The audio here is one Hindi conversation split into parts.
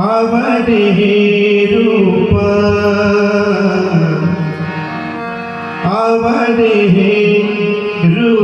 அவரே ரூப அவரே ரூப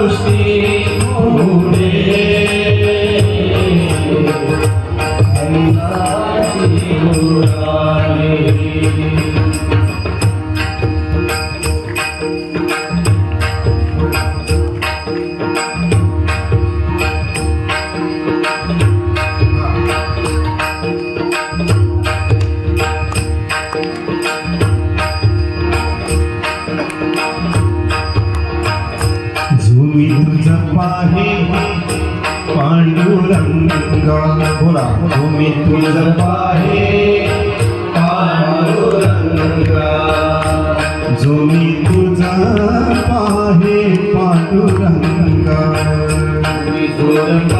Thank you. पांडुरंग बोला. भूमी तुझ पाहे पांडुरंग. झुमी तुझ पाहे पांडुरंग. तुझ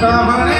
টাকা মানে